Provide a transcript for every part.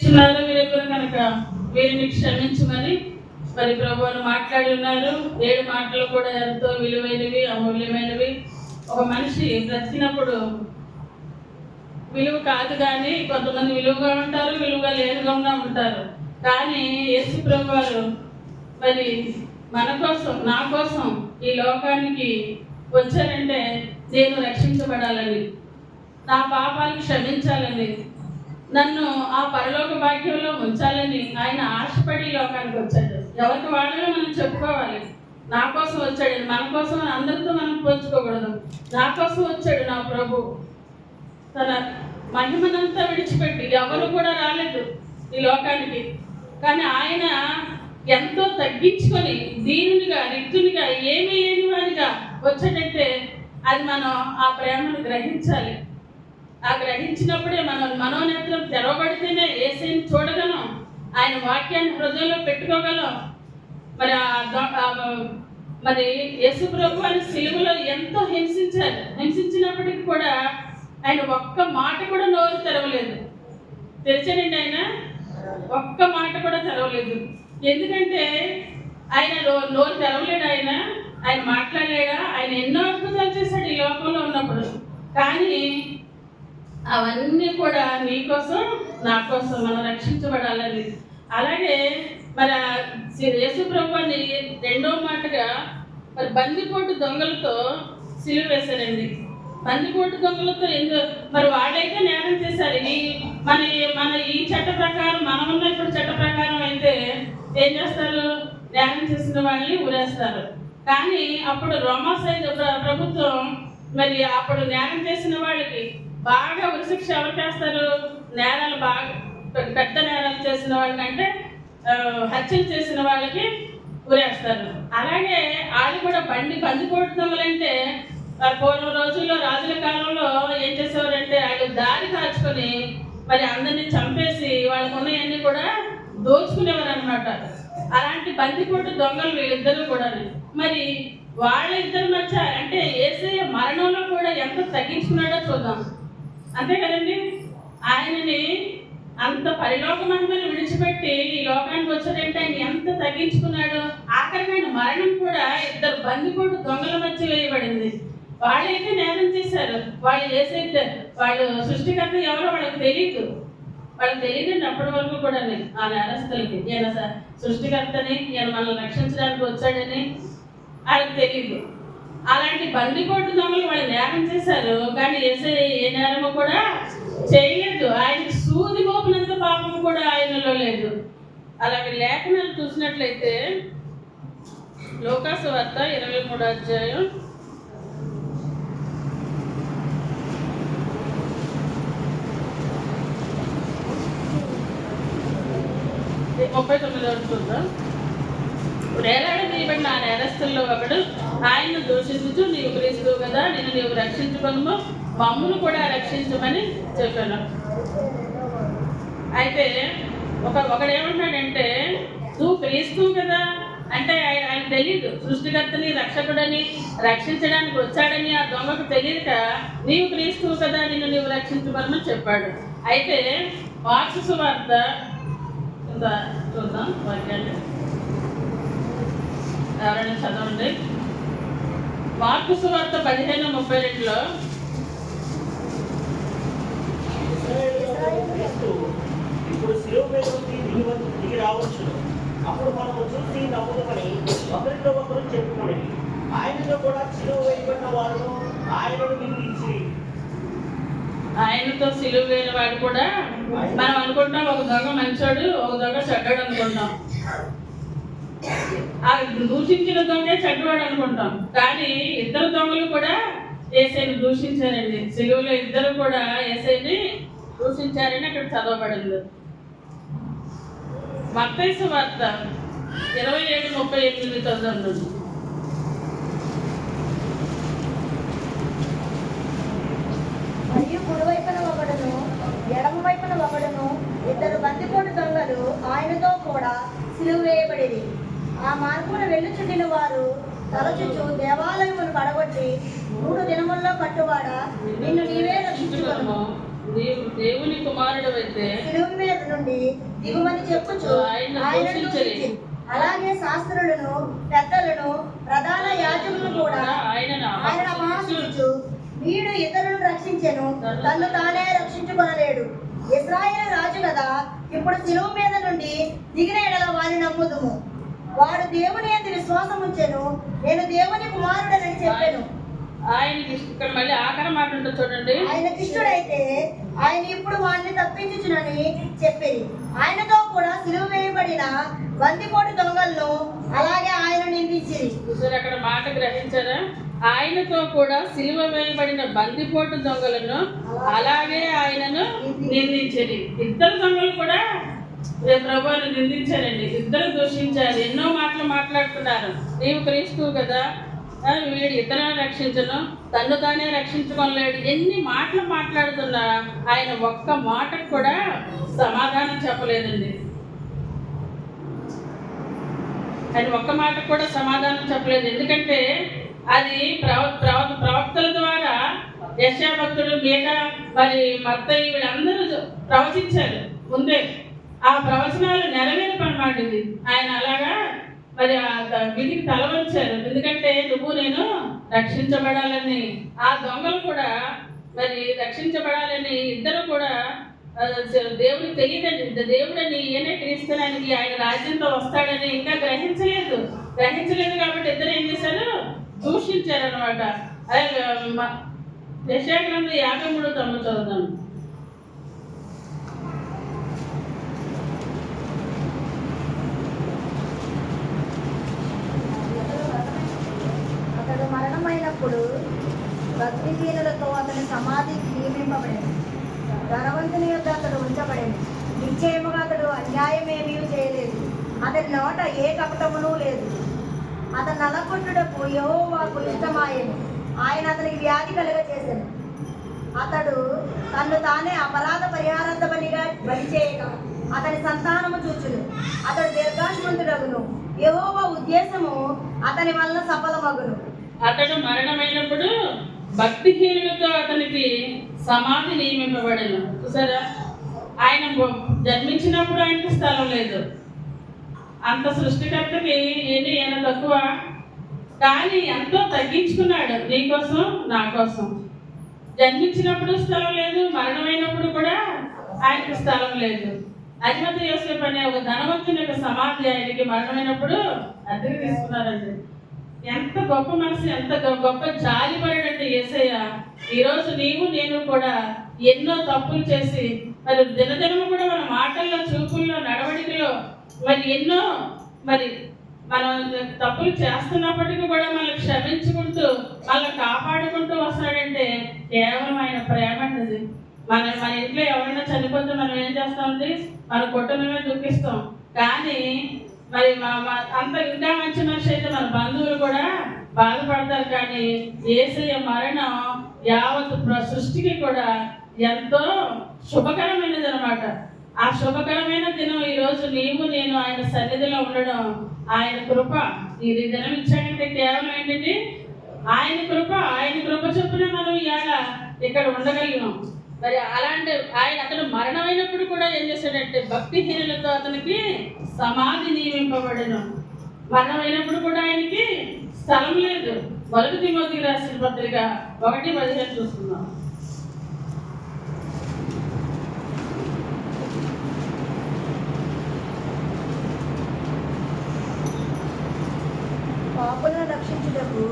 వీరిద్దరు కనుక వీరిని క్షమించమని మరి ప్రభువును మాట్లాడి ఉన్నారు. ఏడు మాటలు కూడా ఎంతో విలువైనవి అమూల్యమైనవి. ఒక మనిషి బ్రతికినప్పుడు విలువ కాదు కానీ కొంతమంది విలువగా ఉంటారు విలువగా లేదుగా ఉంటారు. కానీ యేసు ప్రభు వారు మరి మన కోసం నా కోసం ఈ లోకానికి వచ్చారంటే నేను రక్షించబడాలని నా పాపాలు క్షమించాలని నన్ను ఆ పరలోక భాగ్యంలో ఉంచాలని ఆయన ఆశపడి లోకానికి వచ్చాడు. ఎవరికి వాళ్ళని మనం చెప్పుకోవాలి? నా కోసం వచ్చాడు. మన కోసం అందరితో మనం పోల్చుకోకూడదు. నా కోసం వచ్చాడు నా ప్రభు. తన మహిమనంతా విడిచిపెట్టి ఎవరు కూడా రాలేదు ఈ లోకానికి. కానీ ఆయన ఎంతో తగ్గించుకొని దీనునిగా రిక్తునిగా ఏమీ లేని వారిగా వచ్చాడంటే అది మనం ఆ ప్రేమను గ్రహించాలి. ఆ గ్రహించినప్పుడే మనం మనోనేత్రం తెరవబడితేనే ఏసైని చూడగలం. ఆయన వాక్యాన్ని హృదయంలో పెట్టుకోగలం. మరి మరి యేసు ప్రభు ఆయన సిలువలో ఎంతో హింసించారు. హింసించినప్పటికీ కూడా ఆయన ఒక్క మాట కూడా నోరు తెరవలేదు. తెరిచానండి ఆయన? ఒక్క మాట కూడా తెరవలేదు. ఎందుకంటే ఆయన నోరు తెరవలేడు ఆయన. ఆయన మాట్లాడలేడా? ఆయన ఎన్నో అద్భుతాలు చేశాడు ఈ లోకంలో ఉన్నప్పుడు. కానీ అవన్నీ కూడా నీకోసం నా కోసం మనం రక్షించబడాలని. అలాగే మరి యేసు ప్రభుని రెండో మాటగా మరి బందిపోటు దొంగలతో సిలువ వేశారండి బందిపోటు దొంగలతో ఎందు మరి వాడైతే నేరం చేశారు ఈ మన మన ఈ చట్ట ప్రకారం మనం ఉన్న ఇప్పుడు చట్ట ప్రకారం అయితే ఏం చేస్తారు? నేరం చేసిన వాళ్ళని ఊరేస్తారు. కానీ అప్పుడు రోమా సైజ్ ప్రభుత్వం మరి అప్పుడు నేరం చేసిన వాళ్ళకి బాగా ఉరిశిక్ష ఎవరు చేస్తారు? నేరాలు బాగా పెద్ద నేరాలు చేసిన వాళ్ళని అంటే హత్యలు చేసిన వాళ్ళకి ఉరేస్తారు. అలాగే వాళ్ళు కూడా బండి బందిపోటు దొంగలంటే ఆ, పూర్వం రోజుల్లో రాజుల కాలంలో ఏం చేసేవారంటే వాళ్ళు దారి కాచుకొని మరి అందరినీ చంపేసి వాళ్ళకు ఉన్నవన్నీ కూడా దోచుకునేవారు అనమాట అలాంటి బందిపోటు దొంగలు వీళ్ళిద్దరూ కూడా. మరి వాళ్ళిద్దరి మధ్య అంటే ఏసే మరణంలో కూడా ఎంత తగ్గించుకున్నాడో చూద్దాం. అంతే కదండి? ఆయనని అంత పరిలోక మహిమని విడిచిపెట్టి ఈ లోకానికి వచ్చాడంటే ఆయన ఎంత తగ్గించుకున్నాడు? ఆఖరికి ఆయన మరణం కూడా ఇద్దరు బందిపోటు దొంగల మధ్య వేయబడింది. వాళ్ళైతే నేరం చేశారు. వాళ్ళు చేసే వాళ్ళు సృష్టికర్త ఎవరో వాళ్ళకి తెలియదు వాళ్ళకి తెలియదండి అప్పటి వరకు కూడా ఆ నేరస్తులకి ఈయన సృష్టికర్తని ఈయన మనల్ని రక్షించడానికి వచ్చాడని వాళ్ళకి తెలియదు అలాంటి బందిపోటు దొంగలు వాళ్ళు నేరం చేశారు కానీ ఏసే ఏ నేరము కూడా చేయలేదు. ఆయన సూది మోపినంత పాపం కూడా ఆయనలో లేదు. అలాగే లేఖనాలు చూసినట్లయితే లోకాసు వార్త ఇరవై మూడు అధ్యాయం. ముప్పై తొమ్మిది చూద్దాం. వేలాడ తీయబడిన ఆ నేరస్తుల్లో ఒకడు. ఆయన్ను దూషించుచు నీవు క్రీస్తు కదా నేను నీవు రక్షించుకొను మమ్మును కూడా రక్షించమని చెప్పాను. అయితే ఒక ఒకడేమంటాడంటే నువ్వు క్రీస్తు కదా. అంటే ఆయన ఆయన తెలియదు సృష్టికర్తని రక్షకుడని రక్షించడానికి వచ్చాడని ఆ దొంగకు తెలియక నీవు క్రీస్తు కదా నిన్ను నీవు రక్షించమని చెప్పాడు. అయితే మార్క్సు వార్త ఇంత చూద్దాం. వాక్యాన్ని. ఎవరైనా చదవండి. మార్కు సువార్త పదిహేను ముప్పై రెండులో ఇప్పుడు శిలువ మీద నుండి దిగి రావచ్చు. అప్పుడు మనము చూసి ఒకరితో ఒకరు చెప్పుకోండి ఆయనతో కూడా శిలువ వేయబడిన వారు ఆయనను నిందించి. ఆయనతో సిలువ వేల వాడు కూడా మనం అనుకుంటాం ఒక దొంగ మంచోడు ఒక దొంగ చెడ్డాడు అనుకుంటాం ఆ దూషించిన దొంగే చెడ్డవాడు అనుకుంటాం. కానీ ఇద్దరు దొంగలు కూడా ఏసైని దూషించారండి. సిలువలో ఇద్దరు కూడా ఏసైని దూషించారని అక్కడ చదవబడింది. మత్తైసు వార్త ఇరవై ఏడు ముప్పై ఎనిమిది చదవండి మరియు కుడివైపున ఒకడును ఎడమ వైపున ఒకడును ఇద్దరు బందిపోటు దొంగలు ఆయనతో కూడా సిలువ వేయబడేది ఆ మార్పున వెళ్ళుచుండిన వారు తలచుచు దేవాలయమును పడగొట్టి మూడు దినముల్లో కట్టువాడ? నిన్ను నీవే రక్షించుకొను దేవుని కుమారుడు అయితే సిలువ మీద నుండి దిగుమని చెప్పుచు ఆయన. అలాగే శాస్త్రులను పెద్దలను ప్రధాన యాజకులను కూడా ఆయన అపహాసించు వీడు ఇతరులను రక్షించెను. తన్ను తానే రక్షించుకొనలేడు. ఇస్రాయేల్ రాజు కదా ఇప్పుడు శిలువ మీద నుండి దిగిన ఎడల వారిని నమ్ముదుము. వాడు దేవుని అందు విశ్వాసం ఉంచెను. నేను దేవుని కుమారుడనని చెప్పాను. ఆయనకి ఇక్కడ మళ్ళీ ఆఖరి మాట ఉంటుంది చూడండి. ఆయన కిష్టుడైతే ఆయన ఇప్పుడు వారిని తప్పించుచునని చెప్పేది. ఆయనతో కూడా సిలువ వేయబడిన బందిపోటు దొంగలను అలాగే ఆయన నిందించింది చూసారు అక్కడ మాట గ్రహించారా? ఆయనతో కూడా సిలువ వేయబడిన బందిపోటు దొంగలను అలాగే ఆయనను నిందించండి ఇద్దరు దొంగలు కూడా ప్రభువుని నిందించారండి ఇద్దరు దూషించారు. ఎన్నో మాటలు మాట్లాడుతున్నారు నీవు క్రీస్తు కదా. వీడు ఇతరులను రక్షించను. తను తానే రక్షించుకోలేడు ఎన్ని మాటలు మాట్లాడుతున్నా ఆయన ఒక్క మాటకు కూడా సమాధానం చెప్పలేదండి. ఆయన ఒక్క మాటకు కూడా సమాధానం చెప్పలేదు. ఎందుకంటే అది ప్రవ ప్రవ ప్రవక్తల ద్వారా యశాభక్తుడు మేక మరి మత్త వీళ్ళందరూ ప్రవచించారు ముందే. ఆ ప్రవచనాలు నెరవేర్పు ఇది ఆయన అలాగా మరి ఆ ద- విధికి తలవంచారు ఎందుకంటే నువ్వు నేను రక్షించబడాలని ఆ దొంగలు కూడా మరి రక్షించబడాలని ఇద్దరు కూడా దేవుడు దేవుడికి తెలియదండి. ద- దేవుడని ఈయనే క్రీస్తునానికి ఆయన రాజ్యంతో వస్తాడని ఇంకా గ్రహించలేదు. గ్రహించలేదు కాబట్టి ఇద్దరు ఏం చేశారు? దూషించారు అనమాట అదే యాభై మూడు తొమ్మిది చదువుతాను అతడు అప్పుడు భక్తిహీనులతో అతని సమాధి నియమింపబడింది. ధనవంతుని యొక్క అతడు ఉంచబడింది. నిశ్చయముగా అతడు అన్యాయమేమీ చేయలేదు. అతని నోట ఏ కపటమును లేదు. అతని నలకొట్టుటకు యెహోవాకు ఇష్టమాయను. ఆయన అతనికి వ్యాధి కలుగ చేశాను అతడు తను తానే అపరాధ పరిహారార్థ బలిగా బలి చేయక అతని సంతానము చూచును. అతడు దీర్ఘాశ్వంతుడగును యెహోవా ఉద్దేశము అతని వల్ల సఫలమగును. అతడు మరణమైనప్పుడు భక్తిహీనులతో అతనికి సమాధి నియమింపబడను. చూసారా? ఆయన జన్మించినప్పుడు ఆయనకి స్థలం లేదు. అంత సృష్టికర్తకి ఏంటి ఈయన తక్కువ? కానీ ఎంతో తగ్గించుకున్నాడు. నీ కోసం నా కోసం. జన్మించినప్పుడు స్థలం లేదు మరణమైనప్పుడు కూడా ఆయనకి స్థలం లేదు. అధిమతి యోసేపు అనే ఒక ధనవంతుని యొక్క సమాధి ఆయనకి మరణమైనప్పుడు అద్దెకి తీసుకున్నారండి. ఎంత గొప్ప మనసు ఎంత గొ- గొప్ప జాలిపడినట్టు ఏసయ్య ఈరోజు నీవు నేను కూడా ఎన్నో తప్పులు చేసి మరి దినదినము కూడా మన మాటల్లో చూపుల్లో నడవడికలో మరి ఎన్నో మరి మనం తప్పులు చేస్తున్నప్పటికీ కూడా మనల్ని క్షమించుకుంటూ మనల్ని కాపాడుకుంటూ వస్తాడంటే కేవలం ఆయన ప్రేమ అండి మన మన ఇంట్లో ఎవరైనా చనిపోతే మనం ఏం చేస్తామండి మన కుటుంబమే దుఃఖిస్తాం. కానీ మరి మా అంత ఇంకా మంచి మనిషి అయితే మన బంధువులు కూడా బాధపడతారు కానీ ఏసయ్య మరణం యావత్ ప్ర- సృష్టికి కూడా ఎంతో శుభకరమైనది అనమాట ఆ శుభకరమైన దినం ఈరోజు నీవు నేను ఆయన సన్నిధిలో ఉండడం ఆయన కృప. ఈ దినం ఇచ్చాడంటే కేవలం ఏంటంటే ఆయన కృప ఆయన కృప చొప్పున మనం ఇవాళ ఇక్కడ ఉండగలిగినాం మరి అలాంటి ఆయన అతను మరణమైనప్పుడు కూడా ఏం చేశాడంటే భక్తిహీనులతో అతనికి సమాధి నియమింపబడను. మరణమైనప్పుడు కూడా ఆయనకి స్థలం లేదు. మొదటి తిమోతికి రాసిన పత్రిక ఒకటి పదిహేను చూస్తున్నాం. పాపులను రక్షించుటకు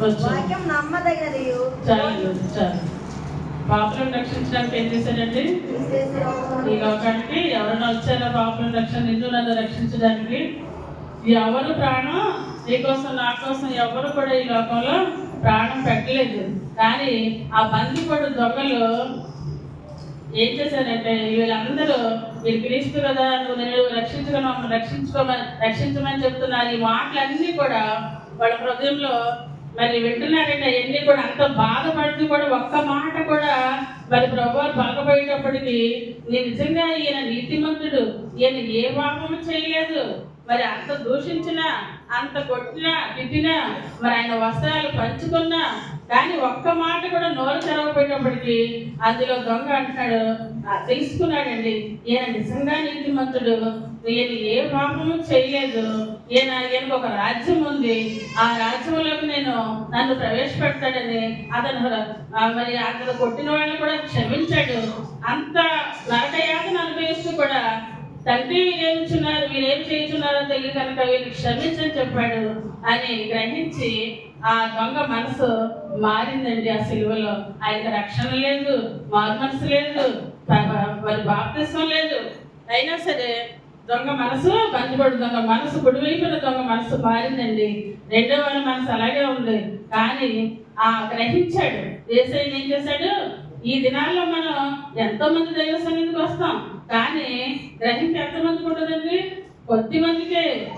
వాక్యం నమ్మదగినది. చాలు చాలు. పాపలను రక్షించడానికి ఏం చేశాడండి? ఈ లోకానికి ఎవరైనా వచ్చారా పాపలను రక్షణ నిన్ను నన్ను రక్షించడానికి ఎవరు ప్రాణం? నీకోసం నా కోసం ఎవరు కూడా ఈ లోకంలో ప్రాణం పెట్టలేదు. కానీ ఆ బందిపడు దొంగలు ఏం చేశారంటే వీళ్ళందరూ వీళ్ళు క్రీస్తు కదా నువ్వు నేను రక్షించుకున్నా రక్షించుకోమని రక్షించమని చెప్తున్నారు. ఈ మాటలన్నీ కూడా వాళ్ళ హృదయంలో మరి వింటున్నారంటే అవన్నీ కూడా అంత బాధపడుతూ కూడా ఒక్క మాట కూడా మరి ప్రభు బాధపడేటప్పటికి నేను నిజంగా ఈయన నీతిమంతుడు ఈయన ఏ పాపము చేయలేదు. మరి అంత దూషించినా అంత కొట్టినా తిట్టినా మరి ఆయన వస్త్రాలు పంచుకున్నా కానీ ఒక్క మాట కూడా నోరు తెరవబోయేటప్పటికి అందులో దొంగ అంటున్నాడు తెలుసుకున్నాడండి. ఈయన నిజంగా నీతిమంతుడు నేను ఏ పాపము చేయలేదు ఈయన ఈయనకు ఒక రాజ్యం ఉంది. ఆ రాజ్యంలోకి నేను నన్ను ప్రవేశపెడతాడని అతను మరి అతను కొట్టిన వాళ్ళని కూడా క్షమించాడు. అంత నరకయాతను అనుభవిస్తూ కూడా తండ్రి వీరేమిచున్నారు వీరేం చేయించున్నారో తెలియ కనుక వీరిని క్షమించని చెప్పాడు అని గ్రహించి ఆ దొంగ మనసు మారిందండి ఆ సిలువలో. ఆయనకు రక్షణ లేదు మారు మనసు లేదు మరి బాప్తిస్వం లేదు. అయినా సరే దొంగ మనసు కందిపడు దొంగ మనసు కుడివైపున దొంగ మనసు మారిందండి. రెండో వాడి మనసు అలాగే ఉంది. కానీ ఆ గ్రహించాడు. ఏసై ఏం చేశాడు? ఈ దినాల్లో మనం ఎంతో మంది దైవ సన్నిధికి వస్తాం. కానీ గ్రహించి ఎంతమందికి ఉంటుందండి? కొద్ది మందికే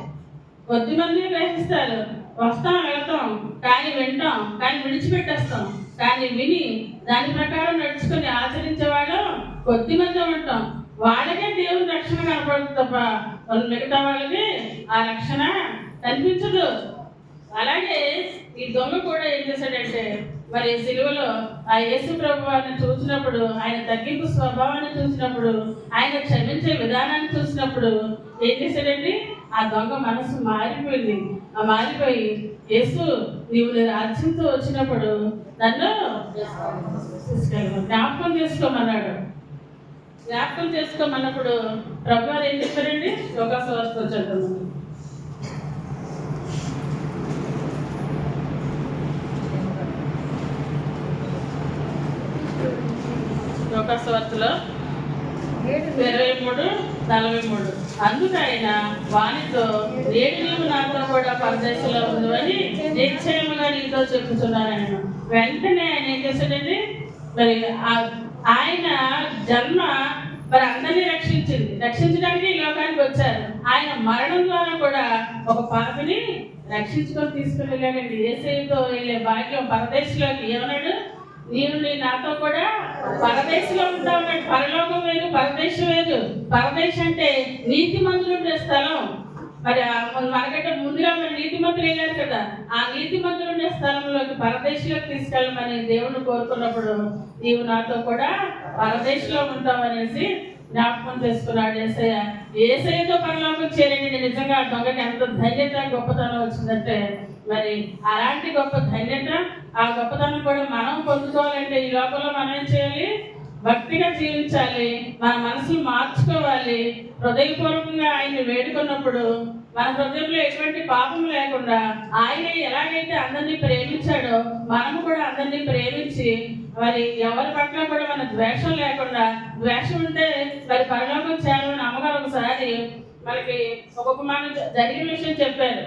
కొద్ది మంది గ్రహిస్తారు. వస్తాం వెళ్తాం కానీ వింటాం కానీ విడిచిపెట్టేస్తాం. కానీ విని దాని ప్రకారం నడుచుకొని ఆచరించేవాడు కొద్ది మంది ఉంటాం. వాళ్ళకే దేవుని రక్షణ కనపడుతుంది తప్ప వాళ్ళు మిగతా వాళ్ళకి ఆ రక్షణ కనిపించదు. అలాగే ఈ దొంగ కూడా ఏం చేశాడంటే మరి సిలువలో ఆ యేసు ప్రభు వారిని చూసినప్పుడు ఆయన తగ్గింపు స్వభావాన్ని చూసినప్పుడు ఆయన క్షమించే విధానాన్ని చూసినప్పుడు ఏం చేశాడండి? ఆ దొంగ మనసు మారిపోయింది. ఆ మారిపోయి యేసు నీవు నీ రాజ్యంతో వచ్చినప్పుడు నన్ను. జ్ఞాపకం చేసుకోమన్నాడు. జ్ఞాపకం చేసుకోమన్నప్పుడు ప్రభు ఏం చెప్పారండి? యోగా స్వస్థ చదువు లోకస్వార్తలో ఇరవై మూడు నలభై మూడు. అందుకు ఆయన వానితో ఏడు నీవు నాతో కూడా పరదేశంలో ఉంది అని నిశ్చయముగా నీతో చెప్పుతున్నాను ఆయన వెంటనే ఆయన ఏం చేశాడండి? మరి ఆ- ఆయన జన్మ మరి అందరినీ రక్షించింది. రక్షించడానికి ఈ లోకానికి వచ్చారు. ఆయన మరణం ద్వారా కూడా ఒక పాపిని రక్షించుకొని తీసుకుని వెళ్ళాడండి. ఏసైతో వెళ్ళే భాగ్యం పరదేశంలోకి. ఏమన్నాడు? నీవు నీ నాతో కూడా పరదేశంలో ఉంటావు పరలోకం వేరు పరదేశం వేరు పరదేశం అంటే నీతి మందులు ఉండే స్థలం. మరి ఆ మనకంటే ముందుగా మన నీతిమంతులు వెళ్ళారు కదా? ఆ నీతిమంతులు ఉండే స్థలంలోకి పరదేశంలోకి తీసుకెళ్ళమని దేవుని కోరుకున్నప్పుడు నీవు నాతో కూడా పరదేశంలో ఉంటావు అనేసి జ్ఞాపకం చేసుకున్నాడు ఏసయ్య. ఏసయ్యతో పరలోకం చేరండి నిజంగా దొంగకి ఎంత ధైర్యత గొప్పతనం వచ్చిందంటే మరి అలాంటి గొప్ప ధన్యత ఆ గొప్పతనం కూడా మనం పొందుకోవాలంటే ఈ లోపల మనం ఏం భక్తిగా జీవించాలి మన మనసును మార్చుకోవాలి హృదయపూర్వకంగా ఆయన్ని వేడుకున్నప్పుడు మన హృదయంలో ఎటువంటి పాపం లేకుండా ఆయన ఎలాగైతే అందరినీ ప్రేమించాడో మనము కూడా అందరినీ ప్రేమించి మరి ఎవరి పట్ల కూడా మన ద్వేషం లేకుండా ద్వేషం ఉంటే మరి పరలోకం చేయాలని అమ్మగారు ఒకసారి మనకి ఒక ఉపమానం జరిగిన విషయం చెప్పారు.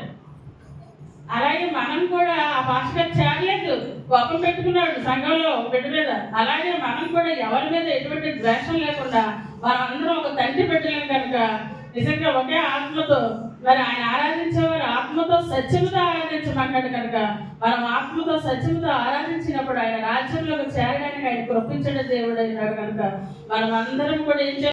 అలాగే మనం కూడా ఆ పాస్టర్ చేరలేదు కోపం పెట్టుకున్నాడు సంఘంలో బిడ్డ మీద అలాగే మనం కూడా ఎవరి మీద ఎటువంటి ద్వేషం లేకుండా వారందరూ ఒక తండ్రి పెట్టలేము కనుక నిజంగా ఒకే ఆత్మతో మరి ఆయన ఆరాధించేవారు ఆత్మతో సత్యముతో ఆరాధించమన్నాడు కనుక మనం ఆత్మతో సత్యముతో ఆరాధించినప్పుడు ఆయన రాజ్యంలోకి చేరడానికి ఆయన కృపించడం దేవుడు అయినాడు కనుక మనం అందరం కూడా ఏం చేయాలి?